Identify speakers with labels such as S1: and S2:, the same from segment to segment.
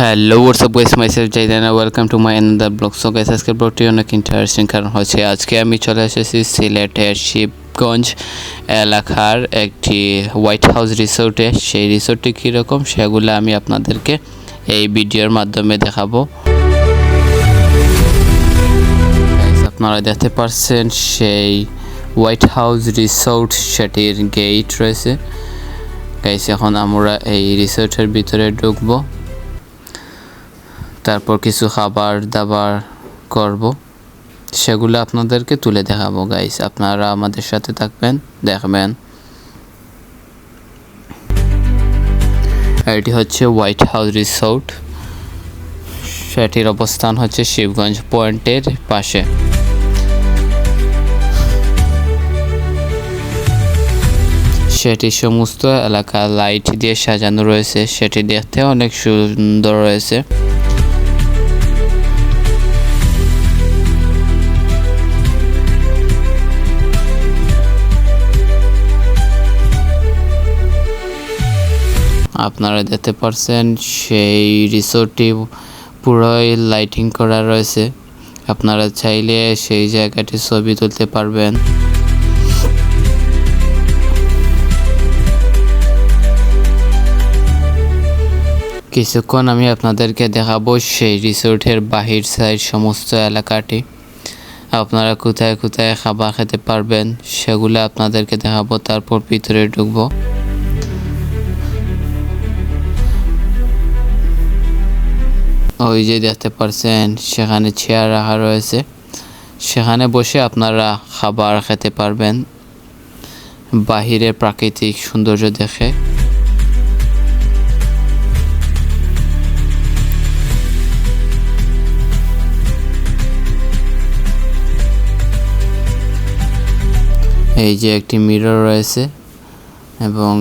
S1: Hello WhatsApp guys myself Zaidana welcome to my another blog so guys আজকে ব্লগটি অনেক interesting কারণ হচ্ছে আজকে আমি চলে এসেছি সিলেটের শিবগঞ্জ এলাকার একটি হোয়াইট হাউস রিসোর্টে সেই রিসোর্টটি কীরকম সেগুলো আমি আপনাদেরকে এই ভিডিওর মাধ্যমে দেখাবো। আপনারা দেখতে পাচ্ছেন সেই হোয়াইট হাউস রিসোর্ট সেটির গেট রয়েছে। গাইস এখন আমরা এই রিসোর্টের ভিতরে ঢুকবো। তারপর কিছু খাবার দাবার করব। সেগুলো আপনাদেরকে তুলে দেখাবো গাইস আপনারা আমাদের সাথে থাকবেন, দেখবেন। এটি হচ্ছে হোয়াইট হাউস রিসোর্ট সেটির অবস্থান হচ্ছে শিবগঞ্জ পয়েন্টের পাশে। সেটি সমস্ত এলাকা লাইট দিয়ে সাজানো রয়েছে। সেটি দেখতে অনেক সুন্দর রয়েছে। আপনারা দেখতে পারছেন, সেই রিসোর্টটি পুরোই লাইটিং করা রয়েছে। আপনারা চাইলে সেই জায়গাটি ছবি তুলতে পারবেন। কিছুক্ষণ আমি আপনাদেরকে দেখাবো সেই রিসোর্টের বাহির সাইড সমস্ত এলাকাটি। আপনারা কোথায় কোথায় খাবার খেতে পারবেন, সেগুলো আপনাদেরকে দেখাবো, তারপর ভিতরে ঢুকবো। ওই যে দেখতে পারছেন, সেখানে চেয়ার রাখা রয়েছে। সেখানে বসে আপনারা খাবার খেতে পারবেন। বাহিরের প্রাকৃতিক সৌন্দর্য দেখে। এই যে একটি মিরর রয়েছে এবং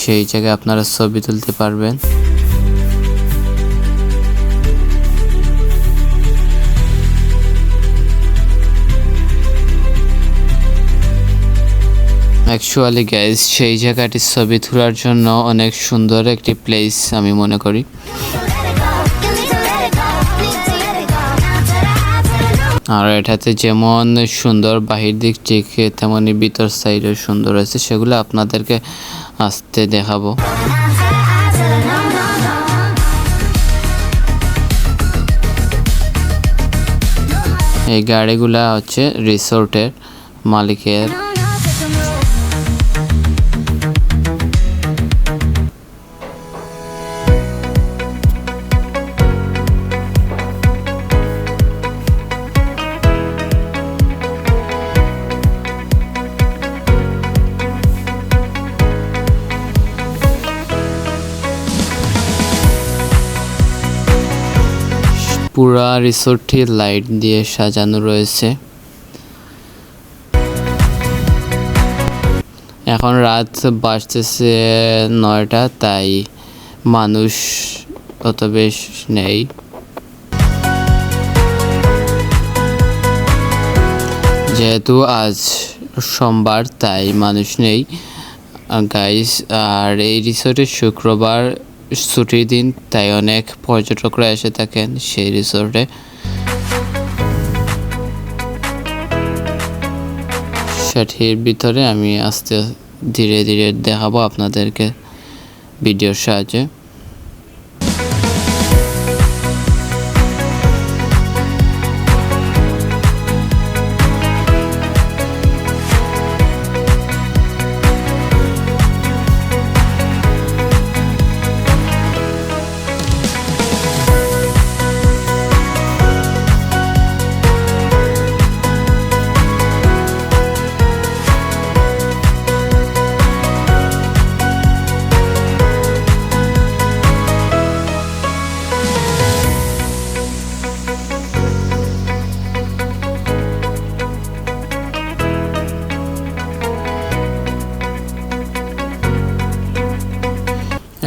S1: সেই জায়গায় আপনারা ছবি তুলতে পারবেন। অ্যাকচুয়ালি গ্যাস সেই জায়গাটির ছবি তোলার জন্য অনেক সুন্দর একটি প্লেস আমি মনে করি। আর এটাতে যেমন সুন্দর বাহির দিক থেকে তেমনই ভিতর সাইডেও সুন্দর আছে, সেগুলো আপনাদেরকে আসতে দেখাবো। এই গাড়িগুলা হচ্ছে রিসোর্টের মালিকের। পুরা রিসোর্টটি লাইট দিয়ে সাজানো রয়েছে। এখন রাত বাজতেছে নয়টা, তাই মানুষ অত বেশ নেই। যেহেতু আজ সোমবার, তাই মানুষ নেই। গাইস আর এই রিসোর্টে শুক্রবার ছুটির দিন তাই অনেক পর্যটকরা এসে থাকেন সেই রিসোর্টে। সেটির ভিতরে আমি আস্তে ধীরে ধীরে দেখাবো আপনাদেরকে ভিডিওর সাহায্যে।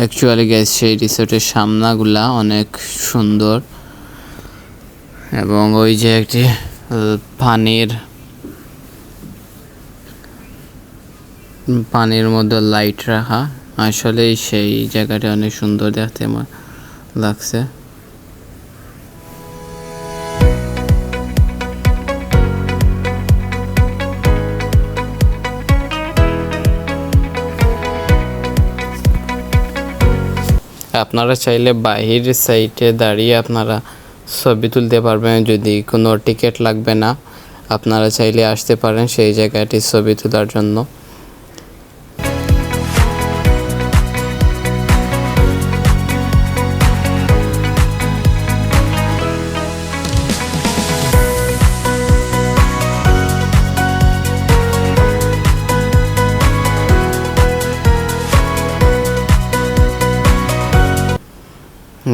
S1: অ্যাকচুয়ালি গ্যাস সেই রিসোর্টের সামনাগুলা অনেক সুন্দর। এবং ওই যে একটি পানির পানির মধ্যে লাইট রাখা। আসলে সেই জায়গাটা অনেক সুন্দর দেখতে আমার লাগছে। আপনারা চাইলে বাহির সাইটে দাঁড়িয়ে আপনারা ছবি তুলতে পারবেন, যদি কোনো টিকিট লাগবে না। আপনারা চাইলে আসতে পারেন সেই জায়গাটি ছবি তোলার জন্য।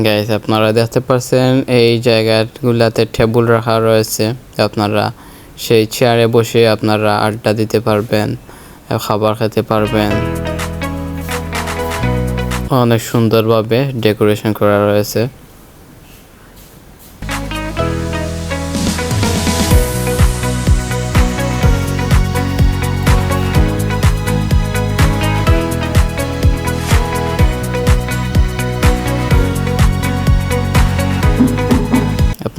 S1: গাইস আপনারা দেখতে পাচ্ছেন এই জায়গাগুলোতে টেবুল রাখা রয়েছে। আপনারা সেই চেয়ারে বসে আপনারা আড্ডা দিতে পারবেন, খাবার খেতে পারবেন। অনেক সুন্দরভাবে ডেকোরেশন করা রয়েছে।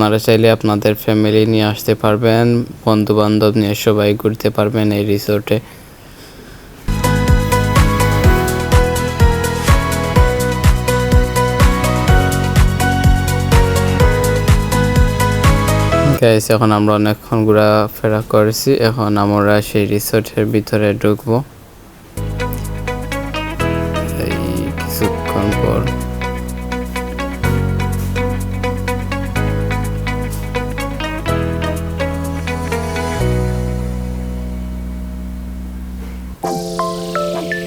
S1: আপনারা চাইলে আপনাদের ফ্যামিলি নিয়ে আসতে পারবেন বন্ধু বান্ধব নিয়ে সবাই ঘুরতে পারবেন এই রিসোর্টে। গাইস এখন আমরা অনেকক্ষণ ঘোরাফেরা করেছি, এখন আমরা সেই রিসোর্টের ভিতরে ঢুকবো। এই কিছুক্ষণ পর।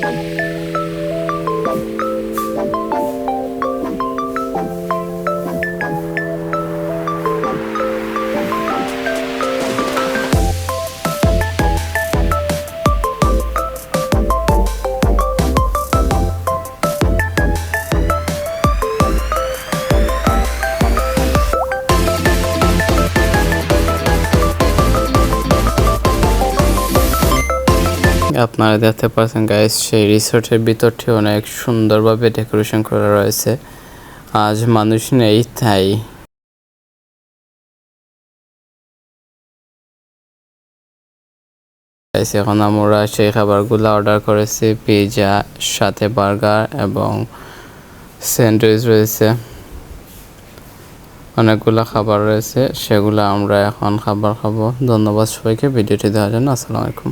S1: Thank you. আপনারা দেখতে পাচ্ছেন গাইস সেই রিসোর্টের ভিতরটি অনেক সুন্দরভাবে ডেকোরেশন করা রয়েছে। আজ মানুষ নেই, তাই। এখন আমরা সেই খাবারগুলো অর্ডার করেছি পিৎজা সাথে বার্গার এবং স্যান্ডউইচ রয়েছে। অনেকগুলো খাবার রয়েছে, সেগুলো আমরা এখন খাবার খাব। ধন্যবাদ সবাইকে, ভিডিওটি দেওয়ার জন্য আসসালামু আলাইকুম।